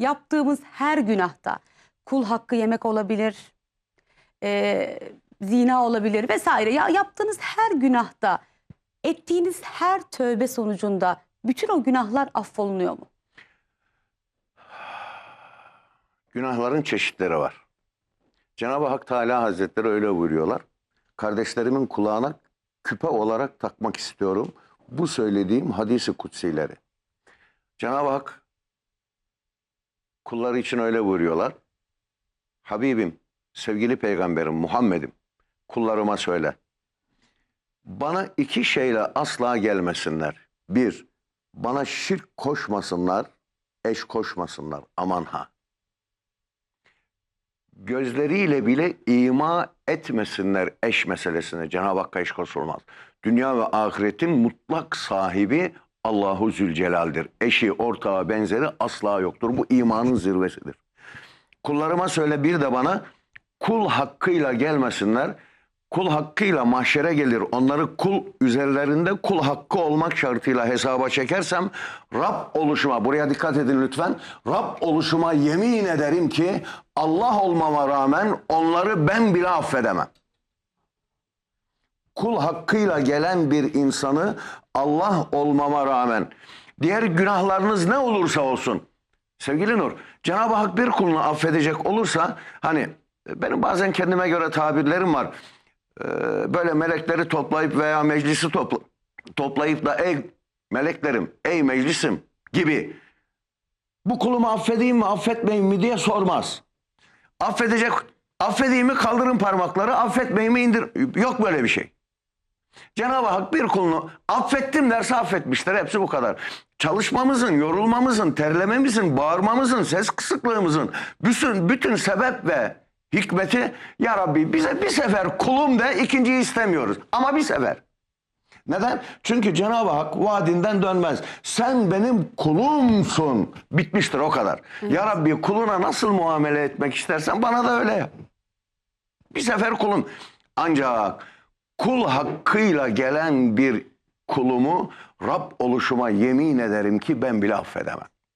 yaptığımız her günahta kul hakkı yemek olabilir, e, zina olabilir vesaire. Ya yaptığınız her günahta, ettiğiniz her tövbe sonucunda bütün o günahlar affolunuyor mu? Günahların çeşitleri var. Cenab-ı Hak Teala Hazretleri öyle buyuruyorlar. Kardeşlerimin kulağına küpe olarak takmak istiyorum. Bu söylediğim hadisi kutsileri. Cenab-ı Hak kulları için öyle buyuruyorlar. Habibim, sevgili peygamberim Muhammed'im kullarıma söyle. Bana iki şeyle asla gelmesinler. Bir, bana şirk koşmasınlar, eş koşmasınlar. Aman ha gözleriyle bile ima etmesinler eş meselesine. Cenab-ı Hakk'a eş koşulmaz. Dünya ve ahiretin mutlak sahibi Allahu Zülcelal'dir. Eşi, ortağı, benzeri asla yoktur. Bu imanın zirvesidir. Kullarıma söyle bir de bana kul hakkıyla gelmesinler. Kul hakkıyla mahşere gelir. Onları kul üzerlerinde kul hakkı olmak şartıyla hesaba çekersem Rab oluşuma buraya dikkat edin lütfen. Rab oluşuma yemin ederim ki Allah olmama rağmen onları ben bile affedemem. Kul hakkıyla gelen bir insanı Allah olmama rağmen diğer günahlarınız ne olursa olsun Sevgili Nur, Cenab-ı Hak bir kulunu affedecek olursa hani benim bazen kendime göre tabirlerim var. Ee, böyle melekleri toplayıp veya meclisi topla, toplayıp da ey meleklerim, ey meclisim gibi bu kulumu affedeyim mi, affetmeyeyim mi diye sormaz. Affedecek, affedeyim mi kaldırın parmakları, affetmeyeyim mi indir. Yok böyle bir şey. Cenab-ı Hak bir kulunu affettim derse affetmiştir. Hepsi bu kadar. Çalışmamızın, yorulmamızın, terlememizin, bağırmamızın, ses kısıklığımızın bütün, bütün sebep ve hikmeti ya Rabbi bize bir sefer kulum de ikinciyi istemiyoruz. Ama bir sefer. Neden? Çünkü Cenab-ı Hak vaadinden dönmez. Sen benim kulumsun. Bitmiştir o kadar. Ya Rabbi kuluna nasıl muamele etmek istersen bana da öyle yap. Bir sefer kulun. Ancak kul hakkıyla gelen bir kulumu Rab oluşuma yemin ederim ki ben bile affedemem.